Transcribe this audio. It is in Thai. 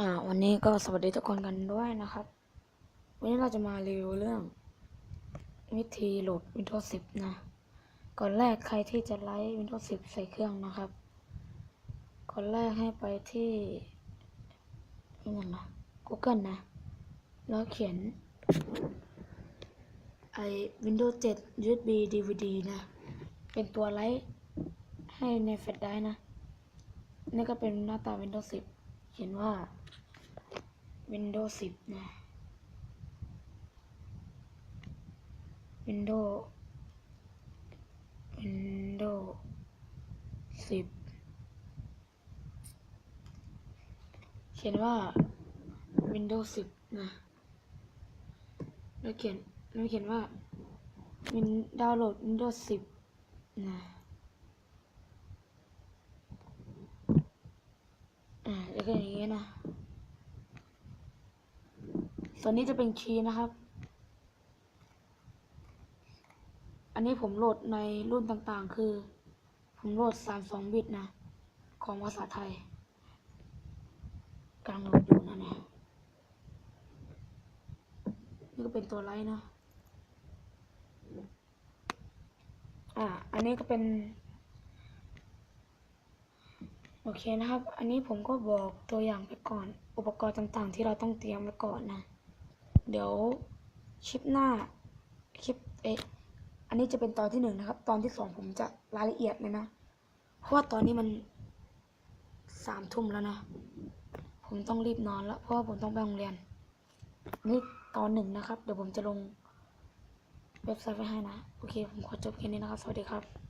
อ่า วันนี้ก็สวัสดีทุกคนกันด้วยนะครับ วันนี้เราจะมารีวิวเรื่อง วิธีโหลด Windows 10 นะ ก่อนแรกใครที่จะไลฟ์ Windows 10 ใส่เครื่องนะครับ ก่อนแรกให้ไปที่นี่นะ Google นะ แล้วเขียนไอ Windows 7 USB DVD นะ เป็นตัวไลฟ์ให้ในแฟลชไดรฟ์นะ นี่ก็เป็นหน้าตา Windows 10 ขียนว่า Windows 10 นะ Windows Windows 10 เขียนว่า Windows 10 นะ แล้วเขียนแล้วเขียนว่า Win ดาวน์โหลด Windows 10 นะ อ่าแล้วก็อย่าง นี้นะ ส่วนนี้จะเป็นคีย์นะครับ อันนี้ผมโหลดในรุ่นต่างๆ คือ ผมโหลด32บิตนะ ของภาษาไทยกำลังโหลดอยู่นะเนี่ยนี่ก็เป็นตัวไลท์นะ อ่า อันนี้ก็เป็น โอเคนะครับ อันนี้ผมก็บอกตัวอย่างไปก่อน อุปกรณ์ต่างๆ ที่เราต้องเตรียมไว้ก่อนนะ เดี๋ยวคลิปหน้าคลิปเอะอันนี้จะเป็นตอนที่หนึ่งนะครับ ตอนที่สองผมจะรายละเอียดเลยนะ เพราะว่าตอนนี้มันสามทุ่มแล้วนะ ผมต้องรีบนอนแล้ว เพราะว่าผมต้องไปโรงเรียน นี่ตอนหนึ่งนะครับ เดี๋ยวผมจะลงเว็บไซต์ไว้ให้นะ โอเค ผมขอจบแค่นี้นะครับ สวัสดีครับ